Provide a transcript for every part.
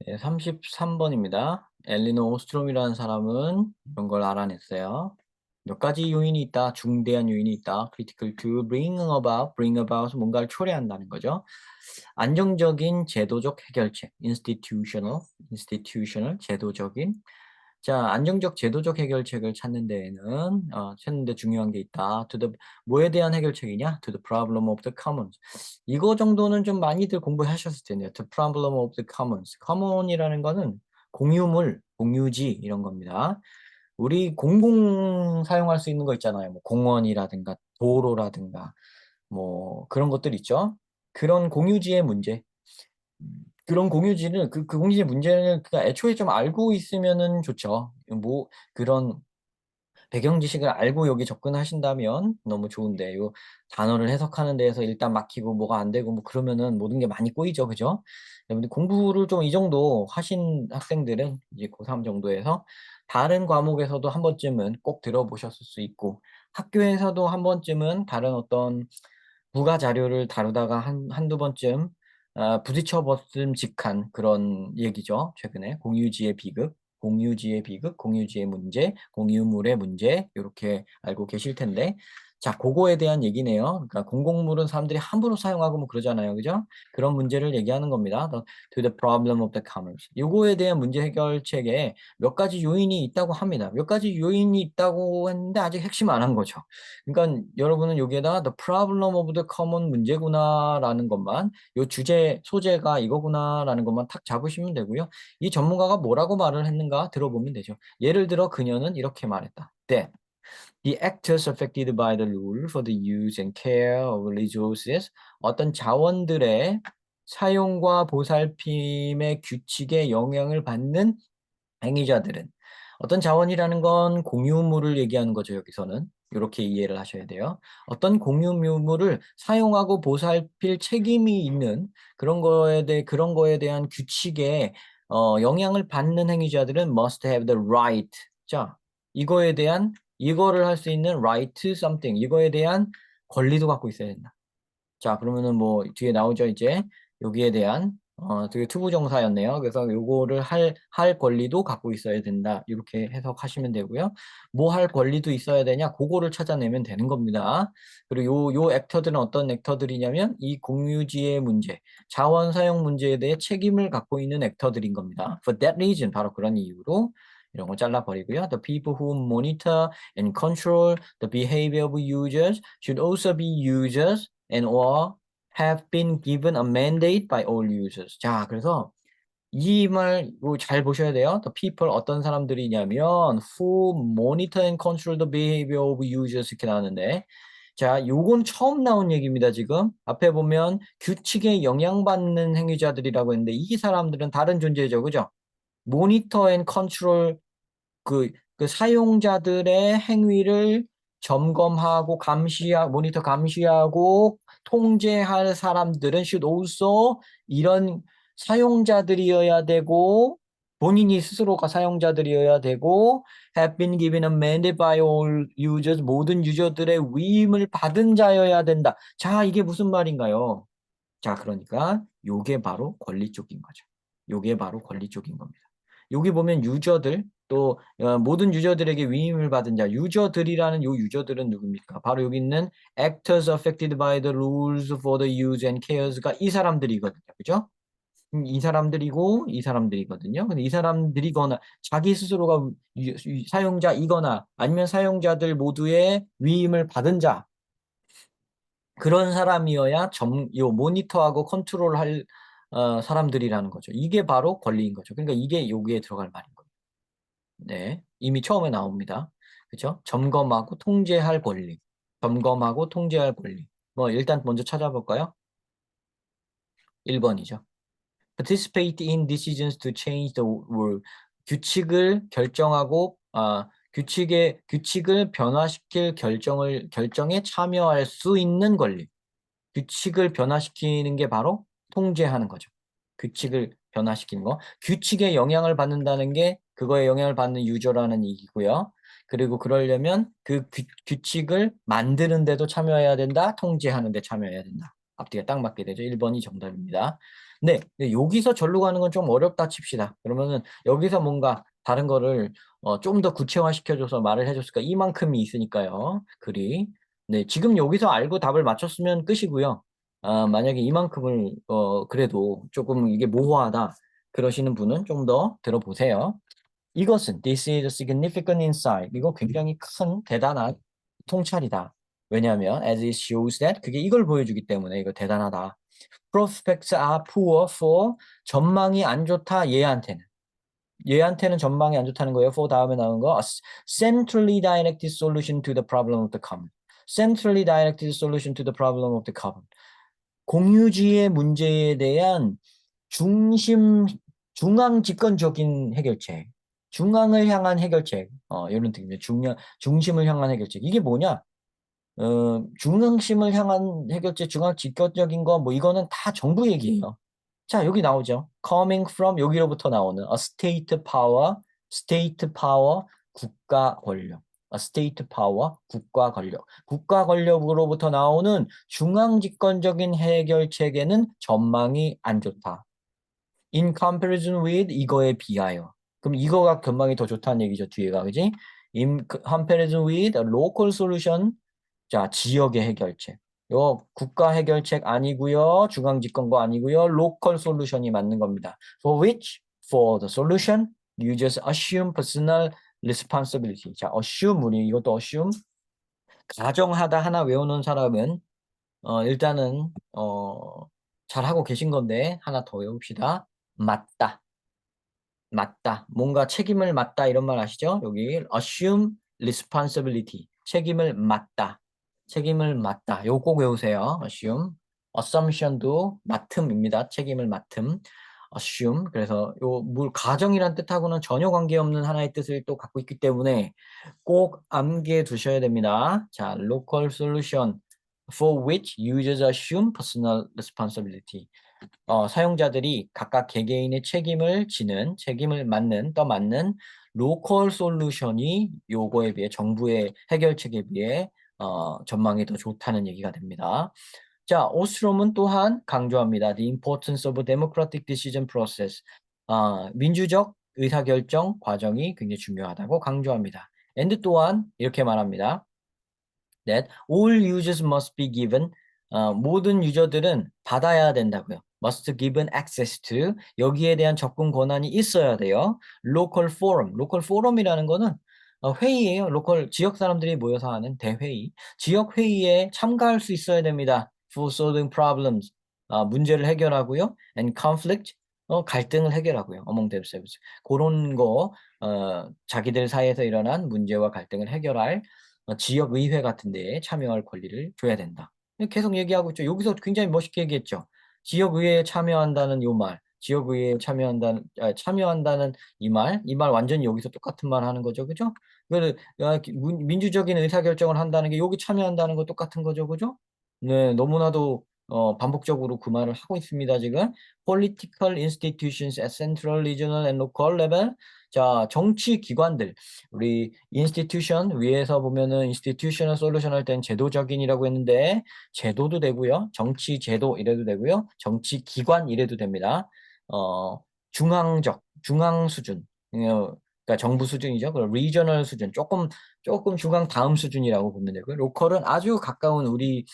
네, 33번입니다. 엘리노 오스트롬이라는 사람은 이런 걸 알아냈어요. 몇 가지 요인이 있다. 중대한 요인이 있다. critical to bring about, bring about 뭔가를 초래한다는 거죠. 안정적인 제도적 해결책, institutional, institutional, 제도적인 자, 안정적 제도적 해결책을 찾는 데에는 어, 찾는 데 중요한 게 있다. To the 뭐에 대한 해결책이냐? To the problem of the commons. 이거 정도는 좀 많이들 공부하셨을 텐데요. The problem of the commons. common이라는 거는 공유물, 공유지 이런 겁니다. 우리 공공 사용할 수 있는 거 있잖아요. 뭐 공원이라든가 도로라든가 뭐 그런 것들 있죠. 그런 공유지의 문제. 음, 그런 공유지는 그, 그 공유지의 문제는 그냥 애초에 좀 알고 있으면은 좋죠. 뭐 그런 배경 지식을 알고 여기 접근하신다면 너무 좋은데 요 단어를 해석하는 데에서 일단 막히고 뭐가 안 되고 뭐 그러면은 모든 게 많이 꼬이죠. 그죠? 여러분들 공부를 좀 이 정도 하신 학생들은 이제 고3 정도에서 다른 과목에서도 한 번쯤은 꼭 들어보셨을 수 있고 학교에서도 한 번쯤은 다른 어떤 부가 자료를 다루다가 한, 한두 번쯤 아, 부딪혀 봤음직한 그런 얘기죠. 최근에 공유지의 비극, 공유지의 비극, 공유지의 문제, 공유물의 문제 이렇게 알고 계실 텐데 자, 그거에 대한 얘기네요. 그러니까 공공물은 사람들이 함부로 사용하고 뭐 그러잖아요. 그죠? 그런 문제를 얘기하는 겁니다. To the problem of the commons. 요거에 대한 문제 해결책에 몇 가지 요인이 있다고 합니다. 몇 가지 요인이 있다고 했는데 아직 핵심 안 한 거죠. 그러니까 여러분은 여기에다가 the problem of the common 문제구나라는 것만 요 주제 소재가 이거구나라는 것만 탁 잡으시면 되고요. 이 전문가가 뭐라고 말을 했는가 들어보면 되죠. 예를 들어 그녀는 이렇게 말했다. that the actors affected by the rule for the use and care of resources 어떤 자원들의 사용과 보살핌의 규칙에 영향을 받는 행위자들은 어떤 자원이라는 건 공유물을 얘기하는 거죠, 여기서는. 이렇게 이해를 하셔야 돼요. 어떤 공유물을 사용하고 보살필 책임이 있는 그런 거에 대해 그런 거에 대한 규칙에 어, 영향을 받는 행위자들은 must have the right. 자, 이거에 대한 이거를 할 수 있는 right to something. 이거에 대한 권리도 갖고 있어야 된다. 자, 그러면은 뭐 뒤에 나오죠, 이제 여기에 대한 어, 되게 투부 정사였네요. 그래서 요거를 할, 할 권리도 갖고 있어야 된다. 이렇게 해석하시면 되고요. 뭐 할 권리도 있어야 되냐? 그거를 찾아내면 되는 겁니다. 그리고 요, 요 액터들은 어떤 액터들이냐면 이 공유지의 문제, 자원 사용 문제에 대해 책임을 갖고 있는 액터들인 겁니다. For that reason, 바로 그런 이유로 이런 거 잘라버리고요. The people who monitor and control the behavior of users should also be users and or have been given a mandate by all users. 자, 그래서 이말잘 보셔야 돼요. The people 어떤 사람들이냐면 who monitor and control the behavior of users 이렇게 나왔는데 자, 요건 처음 나온 얘기입니다, 지금. 앞에 보면 규칙에 영향받는 행위자들이라고 했는데 이 사람들은 다른 존재죠, 그죠? 모니터 앤 컨트롤 그, 그 사용자들의 행위를 점검하고 감시하고 모니터 감시하고 통제할 사람들은 should also 이런 사용자들이어야 되고 본인이 스스로가 사용자들이어야 되고 have been given a mandate by all users 모든 유저들의 위임을 받은 자여야 된다. 자, 이게 무슨 말인가요? 자, 그러니까 요게 바로 권리 쪽인 거죠. 요게 바로 권리 쪽인 겁니다. 여기 보면 유저들 또 어, 모든 유저들에게 위임을 받은 자 유저들이라는 요 유저들은 누굽니까? 바로 여기 있는 actors affected by the rules for the use and cares가 이 사람들이거든요. 그죠? 음, 이 사람들이고 이 사람들이거든요. 근데 이 사람들이거나 자기 스스로가 사용자이거나 아니면 사용자들 모두의 위임을 받은 자 그런 사람이어야 점, 요 모니터하고 컨트롤할 어, 사람들이라는 거죠. 이게 바로 권리인 거죠. 그러니까 이게 여기에 들어갈 말인 거예요. 네, 이미 처음에 나옵니다. 그렇죠? 점검하고 통제할 권리. 점검하고 통제할 권리. 뭐 일단 먼저 찾아볼까요? 1번이죠. Participate in decisions to change the world. 규칙을 결정하고 아, 규칙의 규칙을 변화시킬 결정을 결정에 참여할 수 있는 권리. 규칙을 변화시키는 게 바로 통제하는 거죠. 규칙을 변화시키는 거. 규칙에 영향을 받는다는 게 그거에 영향을 받는 유저라는 얘기고요. 그리고 그러려면 그 규, 규칙을 만드는 데도 참여해야 된다. 통제하는 데 참여해야 된다. 앞뒤가 딱 맞게 되죠. 1번이 정답입니다. 네, 여기서 절로 가는 건 좀 어렵다 칩시다. 그러면은 여기서 뭔가 다른 거를 어, 좀 더 구체화시켜줘서 말을 해줬을까? 이만큼이 있으니까요. 글이. 네, 지금 여기서 알고 답을 맞췄으면 끝이고요. 아, 만약에 이만큼을 어, 그래도 조금 이게 모호하다 그러시는 분은 좀 더 들어보세요. 이것은 this is a significant insight. 이거 굉장히 큰 대단한 통찰이다. 왜냐하면 as it shows that 그게 이걸 보여주기 때문에 이거 대단하다. prospects are poor for 전망이 안 좋다 얘한테는 얘한테는 전망이 안 좋다는 거예요. for 다음에 나온 거 centrally directed solution to the problem of the common. centrally directed solution to the problem of the common. 공유지의 문제에 대한 중심 중앙 집권적인 해결책. 중앙을 향한 해결책. 어, 이런 뜻입니다. 중앙 중심을 향한 해결책. 이게 뭐냐? 어, 중앙심을 향한 해결책, 중앙 직접적인 거, 뭐 이거는 다 정부 얘기예요. 자, 여기 나오죠. coming from 여기로부터 나오는 a state power, state power, 국가 권력. State power, 국가 권력. 국가 권력으로부터 나오는 중앙 집권적인 해결책에는 전망이 안 좋다. in comparison with 이거에 비하여. 그럼 이거가 전망이 더 좋다는 얘기죠, 뒤에가. 그지? in comparison with local solution 자, 지역의 해결책. 요 국가 해결책 아니고요. 중앙 집권거 아니고요. 로컬 솔루션이 맞는 겁니다. For which? For the solution, you just assume personal responsibility. 자, assume 우리 이것도 assume 가정하다 하나 외우는 사람은 어, 일단은 어, 잘 하고 계신 건데 하나 더 외웁시다. 맞다. 맞다. 뭔가 책임을 맡다 이런 말 아시죠? 여기 assume responsibility. 책임을 맡다. 책임을 맡다. 요거 꼭 외우세요. assume. assumption도 맡음입니다. 책임을 맡음. Assume. 그래서 요 물 가정이란 뜻하고는 전혀 관계없는 하나의 뜻을 또 갖고 있기 때문에 꼭 암기해 두셔야 됩니다. 자, local solution for which users assume personal responsibility. 어, 사용자들이 각각 개개인의 책임을 지는, 책임을 맡는, 떠맡는 로컬 솔루션이 요거에 비해 정부의 해결책에 비해 어, 전망이 더 좋다는 얘기가 됩니다. 자, 오스트롬은 또한 강조합니다. The importance of democratic decision process. 어, 민주적 의사결정 과정이 굉장히 중요하다고 강조합니다. and 또한 이렇게 말합니다. that all users must be given 어, 모든 유저들은 받아야 된다고요. must given access to 여기에 대한 접근 권한이 있어야 돼요. local forum, local forum이라는 거는 어, 회의예요. 로컬 지역 사람들이 모여서 하는 대회의. 지역 회의에 참가할 수 있어야 됩니다. For solving problems. 아, 문제를 해결하고요. and conflict. 어, 갈등을 해결하고요. among themselves. 그런 거 어, 자기들 사이에서 일어난 문제와 갈등을 해결할 어, 지역 의회 같은 데에 참여할 권리를 줘야 된다. 계속 얘기하고 있죠. 여기서 굉장히 멋있게 얘기했죠. 지역 의회에 참여한다는 요 말. 지역 의회에 참여한다는 아, 참여한다는 이 말, 이 말 완전히 여기서 똑같은 말 하는 거죠, 그죠? 그 민주적인 의사결정을 한다는 게 여기 참여한다는 거 똑같은 거죠, 그죠? 네, 너무나도 어, 반복적으로 그 말을 하고 있습니다, 지금. Political institutions at central, regional, and local level. 자, 정치 기관들. 우리 institution 위에서 보면은 institutional solution 할 땐 제도적인이라고 했는데 제도도 되고요. 정치 제도 이래도 되고요. 정치 기관 이래도 됩니다. 어, 중앙적, 중앙 수준. 그러니까 정부 수준이죠. 그 리저널 수준, 조금 조금 중앙 다음 수준이라고 보면 되고요. 로컬은 아주 가까운 우리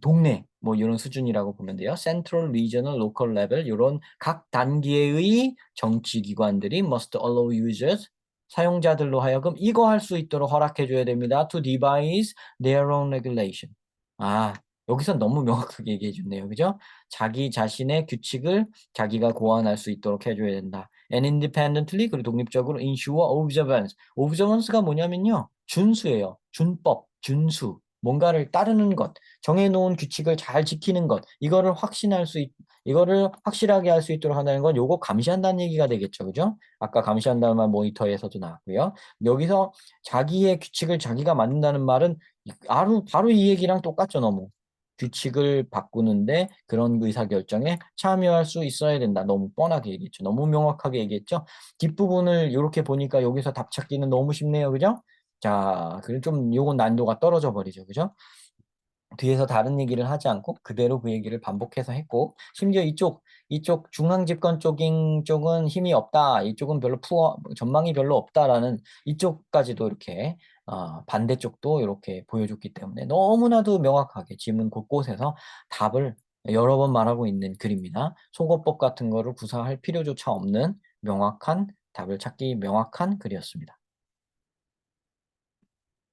동네 뭐 이런 수준이라고 보면 돼요. 센트럴, 리저널, 로컬 레벨 이런 각 단계의 정치 기관들이 must allow users 사용자들로 하여금 이거 할 수 있도록 허락해 줘야 됩니다. to devise their own regulation. 아, 여기서 너무 명확하게 얘기해 줬네요. 그죠? 자기 자신의 규칙을 자기가 고안할 수 있도록 해줘야 된다. And independently 그리고 독립적으로 ensure observance. observance가 뭐냐면요. 준수예요. 준법, 준수. 뭔가를 따르는 것, 정해놓은 규칙을 잘 지키는 것, 이거를 확신할 수 있, 이거를 확실하게 할 수 있도록 한다는 건 요거 감시한다는 얘기가 되겠죠. 그죠? 아까 감시한다는 말 모니터에서도 나왔고요. 여기서 자기의 규칙을 자기가 만든다는 말은 바로, 바로 이 얘기랑 똑같죠, 너무. 규칙을 바꾸는데 그런 의사결정에 참여할 수 있어야 된다. 너무 뻔하게 얘기했죠. 너무 명확하게 얘기했죠. 뒷부분을 이렇게 보니까 여기서 답 찾기는 너무 쉽네요. 그죠? 자, 그럼 좀 요건 난도가 떨어져 버리죠. 그죠? 뒤에서 다른 얘기를 하지 않고 그대로 그 얘기를 반복해서 했고 심지어 이쪽 이쪽 중앙 집권 쪽인 쪽은 힘이 없다. 이쪽은 별로 푸어 전망이 별로 없다라는 이쪽까지도 이렇게 어, 반대쪽도 이렇게 보여줬기 때문에 너무나도 명확하게 지문 곳곳에서 답을 여러 번 말하고 있는 글입니다. 속어법 같은 거를 구사할 필요조차 없는 명확한 답을 찾기 명확한 글이었습니다.